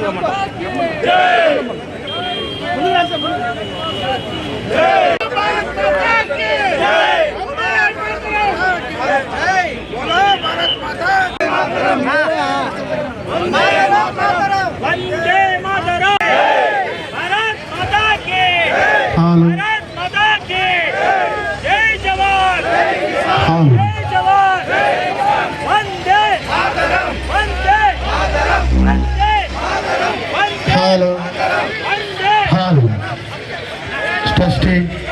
వందే testing.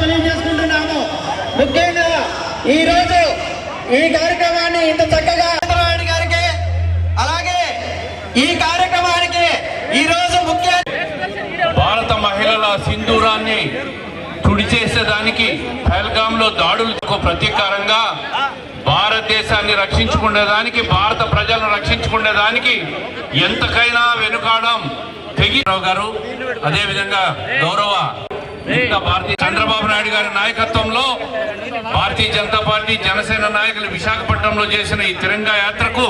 తెలియజేసుకుంటున్నాము. ముఖ్యంగా ఈ రోజు ఈ కార్యక్రమాన్ని ఇంత చక్కగా చంద్రబాబు గారికి అలాగే ఈ కార్యక్రమానికి ఈ రోజు ముఖ్య భారత మహిళల సింధూరాన్ని తుడిచేసేదానికి పహల్గామ్లో దాడులకు ప్రతీకారంగా భారతదేశాన్ని రక్షించుకునేదానికి భారత ప్రజలను రక్షించుకునేదానికి ఎంతకైనా వెనుకాడం పెగిరావు గారు అదేవిధంగా గౌరవ భారతీయ చంద్రబాబు నాయుడు గారి నాయకత్వంలో భారతీయ జనతా పార్టీ జనసేన నాయకులు విశాఖపట్నంలో చేసిన ఈ తిరంగా యాత్రకు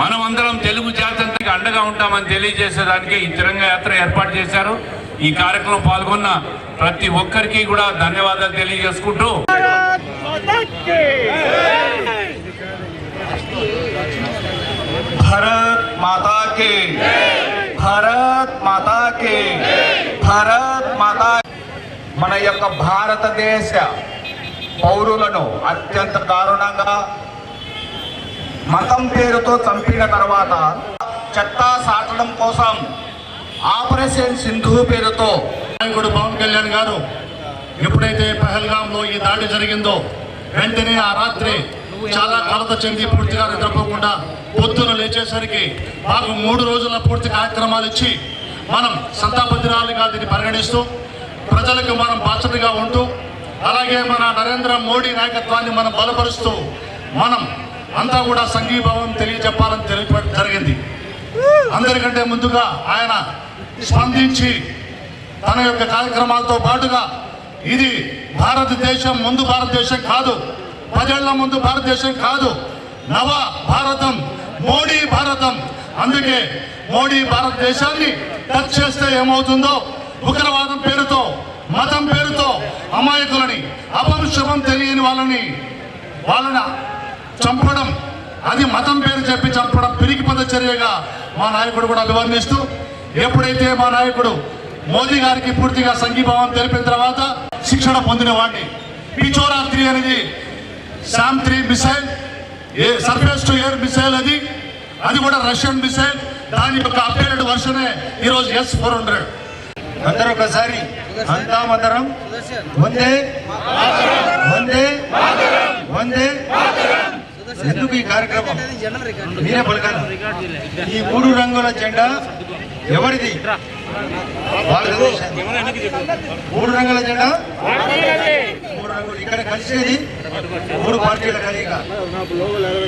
మనమందరం తెలుగు జాతీయతకి అండగా ఉంటామని తెలియజేసేదానికి ఈ తిరంగా యాత్ర ఏర్పాటు చేశారు. ఈ కార్యక్రమం పాల్గొన్న ప్రతి ఒక్కరికి కూడా ధన్యవాదాలు తెలియజేసుకుంటూ భారత్ మాతాకి భారత్ మాతాకి భారత్ మాతా మన యొక్క భారతదేశ పౌరులను అత్యంత దారుణంగా మతం పేరుతో చంపిన తర్వాత చెత్తా సాటడం కోసం ఆపరేషన్ సింధు పేరుతో నాయకుడు పవన్ కళ్యాణ్ గారు ఎప్పుడైతే పహల్గాంలో ఈ దాడి జరిగిందో వెంటనే ఆ రాత్రి చాలా కలత చెంది పూర్తిగా నిద్రపోకుండా పొద్దున లేచేసరికి మాకు మూడు రోజుల పూర్తి కార్యక్రమాలు ఇచ్చి మనం సంతాపదిరాలుగా దీన్ని పరిగణిస్తూ ప్రజలకు మనం బాధ్యతగా ఉంటూ అలాగే మన నరేంద్ర మోడీ నాయకత్వాన్ని మనం బలపరుస్తూ మనం అంతా కూడా సంఘీభావం తెలియజెప్పాలని తెలియ జరిగింది. అందరికంటే ముందుగా ఆయన స్పందించి తన యొక్క కార్యక్రమాలతో పాటుగా ఇది భారతదేశం ముందు భారతదేశం కాదు పదేళ్ళ ముందు భారతదేశం కాదు నవ భారతం మోడీ భారతం. అందుకే మోడీ భారతదేశాన్ని టచ్ చేస్తే ఏమవుతుందో ఉగ్రవాదం పేరుతో మతం పేరుతో అమాయకులని అపరుషభం తెలియని వాళ్ళని వాళ్ళని చంపడం అది మతం పేరు చెప్పి చంపడం పిరికి పద చర్యగా మా నాయకుడు కూడా అభివర్ణిస్తూ ఎప్పుడైతే మా నాయకుడు మోదీ గారికి పూర్తిగా సంఘీభావం తెలిపిన తర్వాత శిక్షణ పొందిన వాడిని. పిచోరాత్రి అనేది SAM three missile a surface to air missile అది. అది కూడా రష్యన్ మిసైల్ దాని యొక్క అప్డేటెడ్ వర్షనే ఈరోజు ఎస్ ఫోర్ హండ్రెడ్ అందరూ ఒకసారి అంతా మందరం వందే వందే వందే ఎందుకు ఈ కార్యక్రమం? మీరే పలకాలి. ఈ మూడు రంగుల జెండా ఎవరిది? భారతదేశం. మూడు రంగుల జెండా? మూడు రంగులు. ఇక్కడ కలిసేది మూడు పార్టీల కలయిక.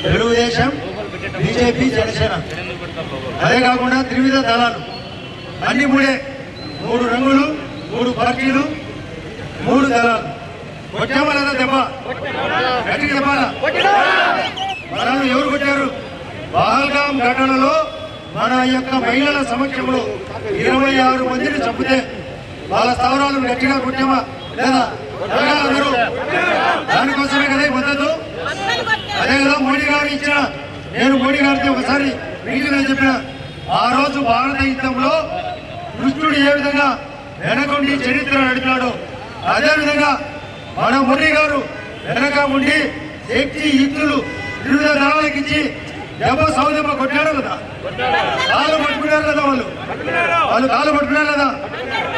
తెలుగుదేశం బీజేపీ జనసేన. అదే కాకుండా త్రివిధ దళాలు. అన్ని మూడే. మూడు రంగులు మూడు పార్టీలు మూడు దళాలు. కొట్టామా దెబ్బ? గట్టికి చెప్పాలా? మనల్ని ఎవరు కొట్టారు? పహల్గాం ఘటనలో మన యొక్క మహిళల సమక్షంలో ఇరవై ఆరు మందిని చంపితే వాళ్ళ స్థావరాలు గట్టిగా కొట్టామా? లేదా అందరూ దానికోసమే కదా ఈ మద్దతు అదే కదా మోడీ గారు ఇచ్చిన నేను మోడీ గారితో ఒకసారి మీటింగ్లో చెప్పిన ఆ రోజు భారత యుద్ధంలో కృష్ణుడు ఏ విధంగా వెనకుండి చరిత్ర నడిపాడు అదేవిధంగా మన మురళి గారు వెనక ఉండి శక్తి యుక్తులు వివిధ దళాలకు ఇచ్చి దెబ్బ సౌదెబ్బ కొట్టాడు కదా? కాలు పట్టుకున్నారు కదా వాళ్ళు? వాళ్ళు కాలు పట్టుకున్నారు కదా?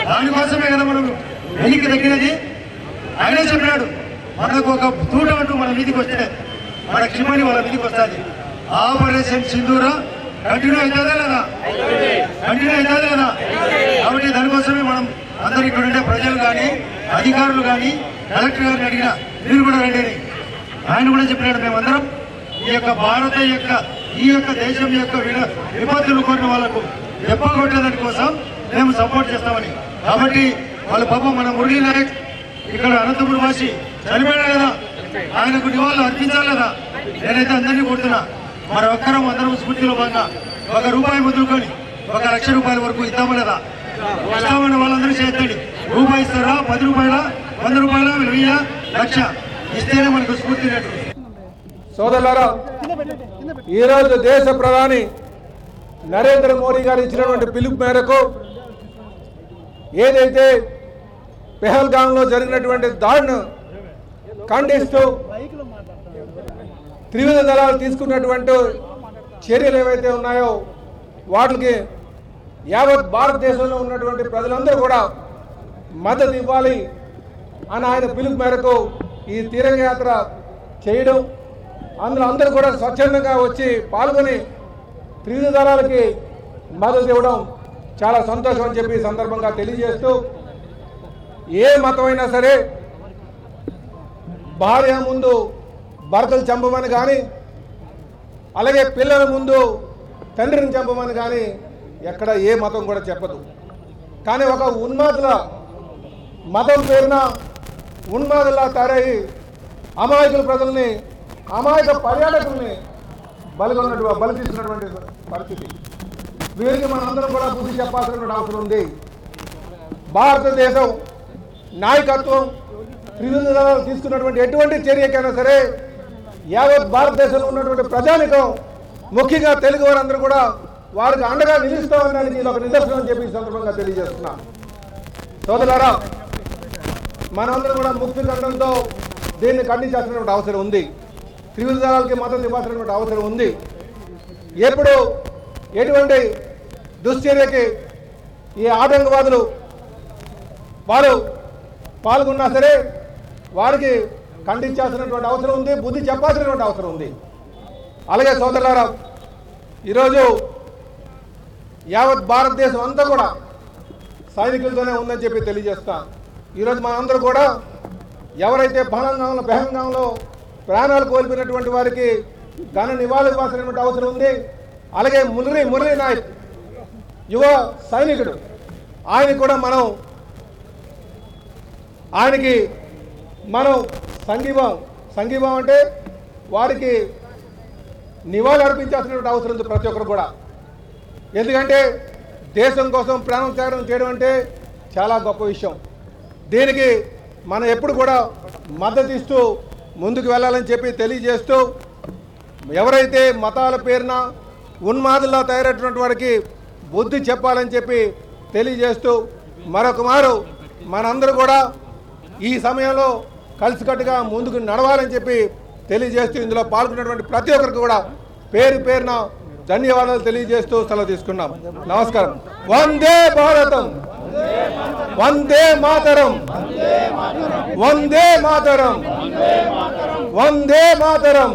దానికోసమే కదా మనం వెనక్కి తగ్గినది. ఆయనే చెప్పినాడు. మనకు ఒక తూట అంటూ మన మీదికి వస్తే మన క్షిమని వాళ్ళ మీదికి వస్తుంది. ఆపరేషన్ సింధూర కంటిన్యూ అవుతుందా లేదా? కంటిన్యూ అవుతుందా లేదా? కాబట్టి దానికోసమే మనం అందరు ఇక్కడ ఉండే ప్రజలు కానీ అధికారులు కానీ కలెక్టర్ గారిని అడిగిన మీరు కూడా రండి ఆయన కూడా చెప్పినాడు మేమందరం. ఈ యొక్క భారత యొక్క ఈ యొక్క దేశం యొక్క విన- విపత్తులు కోరిన వాళ్ళకు దెబ్బ కొట్టేదాని కోసం మేము సపోర్ట్ చేస్తామని. కాబట్టి వాళ్ళ పాప మన మురళీ నాయక్ ఇక్కడ అనంతపురం వాసి చనిపోయాడు కదా. ఆయనకు నివాళులు అర్పించాలి కదా. నేనైతే అందరినీ కొడుతున్నా మరి ఒక్కరం అందరం స్ఫూర్తిలో భాగంగా ఒక రూపాయి మొదలుకొని ఒక లక్ష రూపాయల వరకు ఇద్దామా లేదా? ఇస్తామని వాళ్ళందరూ చేయండి. రూపాయి ఇస్తారా? పది రూపాయల? వంద రూపాయల? వెయ్యి? లక్ష? ఇస్తేనే మనకు స్ఫూర్తి రేటు సోదరులారా ఈరోజు దేశ ప్రధాని నరేంద్ర మోడీ గారు ఇచ్చినటువంటి పిలుపు మేరకు ఏదైతే పెహల్గాంలో జరిగినటువంటి దాడును ఖండిస్తూ త్రివిధ దళాలు తీసుకున్నటువంటి చర్యలు ఏవైతే ఉన్నాయో వాటికి యావత్ భారతదేశంలో ఉన్నటువంటి ప్రజలందరూ కూడా మద్దతు ఇవ్వాలి అని ఆయన పిలుపు మేరకు ఈ తీరంగయాత్ర చేయడం. అందులో అందరూ కూడా స్వచ్ఛందంగా వచ్చి పాల్గొని త్రివిధ దళాలకి మద్దతు ఇవ్వడం చాలా సంతోషం అని చెప్పి సందర్భంగా తెలియజేస్తూ ఏ మతమైనా సరే భార్య ముందు భర్తలు చంపమని కానీ అలాగే పిల్లల ముందు తండ్రిని చంపమని కానీ ఎక్కడ ఏ మతం కూడా చెప్పదు. కానీ ఒక ఉన్మాదుల మతం పేరున ఉన్మాదులా తయారయ్యి అమాయకుల ప్రజల్ని అమాయక పర్యాటకుల్ని బలిగొన్నట్టు బలి తీసుకున్నటువంటి పరిస్థితి. వీరికి మనందరం కూడా బుద్ధి చెప్పాల్సినటువంటి అవసరం ఉంది. భారతదేశం నాయకత్వం త్రివిధ తీసుకున్నటువంటి ఎటువంటి చర్యకైనా సరే యావత్ భారతదేశంలో ఉన్నటువంటి ప్రజానికం ముఖ్యంగా తెలుగు వారందరూ కూడా వారికి అండగా నిలుస్తామని ఇది ఒక నిదర్శనం అని చెప్పి సందర్భంగా తెలియజేస్తున్నా. సోదరారా మనందరం కూడా ముక్తి ఖండంతో దీన్ని ఖండించాల్సినటువంటి అవసరం ఉంది. త్రివిధ దళాలకి మద్దతు ఇవ్వాల్సినటువంటి అవసరం ఉంది. ఎప్పుడు ఎటువంటి దుశ్చర్యకి ఈ ఆటంకవాదులు వారు పాల్గొన్నా సరే వారికి ఖండించాల్సినటువంటి అవసరం ఉంది బుద్ధి చెప్పాల్సినటువంటి అవసరం ఉంది. అలాగే సోదరులారా ఈరోజు యావత్ భారతదేశం అంతా కూడా సైనికులతోనే ఉందని చెప్పి తెలియజేస్తా. ఈరోజు మనందరూ కూడా ఎవరైతే బలంగాంలో బెహంగంలో ప్రాణాలు కోల్పోయినటువంటి వారికి ఘన నివాళులు ఇవ్వాల్సినటువంటి అవసరం ఉంది. అలాగే మురళీ మురళీ నాయక్ యువ సైనికుడు ఆయన కూడా మనం ఆయనకి మనం సంఘీభావం. సంఘీభావం అంటే వారికి నివాళి అర్పించాల్సినటువంటి అవసరం ఉంది ప్రతి ఒక్కరు కూడా. ఎందుకంటే దేశం కోసం ప్రాణం త్యాగం చేయడం అంటే చాలా గొప్ప విషయం. దీనికి మనం ఎప్పుడు కూడా మద్దతు ఇస్తూ ముందుకు వెళ్ళాలని చెప్పి తెలియజేస్తూ ఎవరైతే మతాల పేరున ఉన్మాదుల్లో తయారైనటువంటి వారికి బుద్ధి చెప్పాలని చెప్పి తెలియజేస్తూ మరొక మారు మనందరూ కూడా ఈ సమయంలో కలిసికట్టుగా ముందుకు నడవాలని చెప్పి తెలియజేస్తూ ఇందులో పాల్గొన్నటువంటి ప్రతి ఒక్కరికి కూడా పేరు పేరున ధన్యవాదాలు తెలియజేస్తూ సెలవు తీసుకున్నాం. నమస్కారం. వందే భారతం. వందే మాతరం. వందే మాతరం. వందే మాతరం.